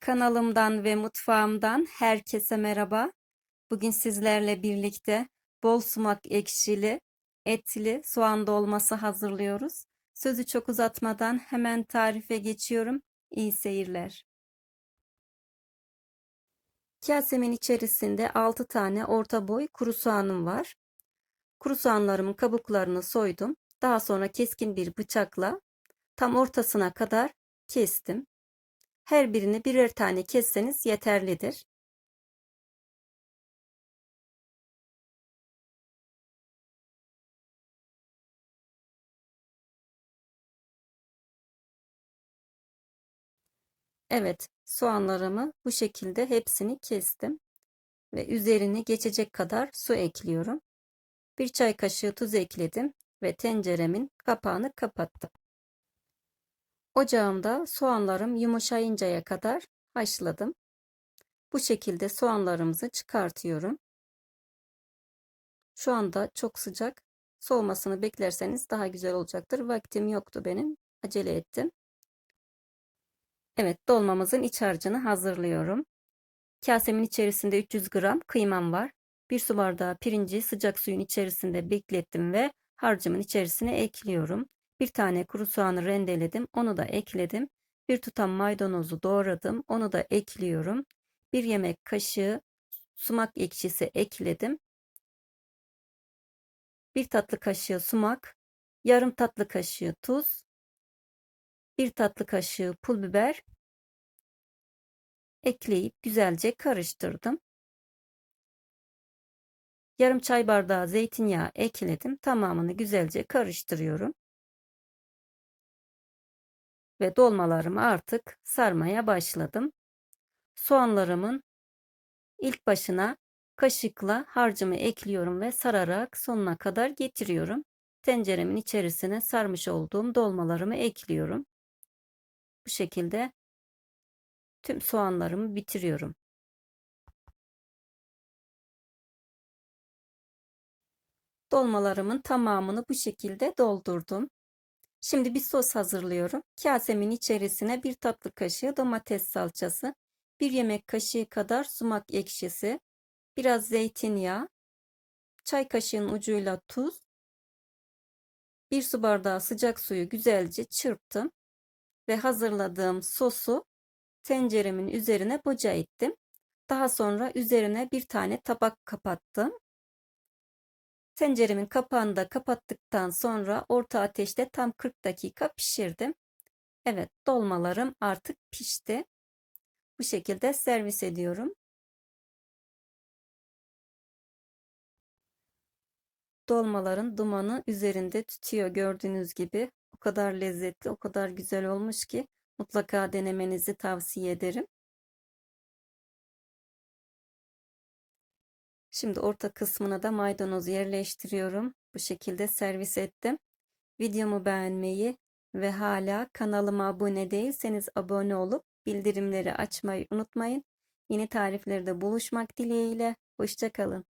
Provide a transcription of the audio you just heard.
Kanalımdan ve mutfağımdan herkese merhaba. Bugün sizlerle birlikte bol sumak ekşili, etli soğan dolması hazırlıyoruz. Sözü çok uzatmadan hemen tarife geçiyorum. İyi seyirler. Kasemin içerisinde 6 tane orta boy kuru soğanım var. Kuru soğanlarımın kabuklarını soydum. Daha sonra keskin bir bıçakla tam ortasına kadar kestim. Her birini birer tane kesseniz yeterlidir. Evet, soğanlarımı bu şekilde hepsini kestim ve üzerini geçecek kadar su ekliyorum. Bir çay kaşığı tuz ekledim ve tenceremin kapağını kapattım. Ocağımda soğanlarım yumuşayıncaya kadar haşladım. Bu şekilde soğanlarımızı çıkartıyorum. Şu anda çok sıcak. Soğumasını beklerseniz daha güzel olacaktır. Vaktim yoktu benim. Acele ettim. Evet dolmamızın iç harcını hazırlıyorum. Kasemin içerisinde 300 gram kıymam var. Bir su bardağı pirinci sıcak suyun içerisinde beklettim ve harcımın içerisine ekliyorum. Bir tane kuru soğanı rendeledim. Onu da ekledim. Bir tutam maydanozu doğradım. Onu da ekliyorum. Bir yemek kaşığı sumak ekşisi ekledim. Bir tatlı kaşığı sumak, yarım tatlı kaşığı tuz, bir tatlı kaşığı pul biber ekleyip güzelce karıştırdım. Yarım çay bardağı zeytinyağı ekledim. Tamamını güzelce karıştırıyorum. Ve dolmalarımı artık sarmaya başladım. Soğanlarımın ilk başına kaşıkla harcımı ekliyorum ve sararak sonuna kadar getiriyorum. Tenceremin içerisine sarmış olduğum dolmalarımı ekliyorum. Bu şekilde tüm soğanlarımı bitiriyorum. Dolmalarımın tamamını bu şekilde doldurdum. Şimdi bir sos hazırlıyorum. Kasemin içerisine bir tatlı kaşığı domates salçası, bir yemek kaşığı kadar sumak ekşisi, biraz zeytinyağı, çay kaşığının ucuyla tuz, bir su bardağı sıcak suyu güzelce çırptım ve hazırladığım sosu tenceremin üzerine boca ettim. Daha sonra üzerine bir tane tabak kapattım. Tenceremin kapağını da kapattıktan sonra orta ateşte tam 40 dakika pişirdim. Evet dolmalarım artık pişti. Bu şekilde servis ediyorum. Dolmaların dumanı üzerinde tütüyor gördüğünüz gibi. O kadar lezzetli, o kadar güzel olmuş ki mutlaka denemenizi tavsiye ederim. Şimdi orta kısmına da maydanoz yerleştiriyorum. Bu şekilde servis ettim. Videomu beğenmeyi ve hala kanalıma abone değilseniz abone olup bildirimleri açmayı unutmayın. Yeni tariflerde buluşmak dileğiyle. Hoşçakalın.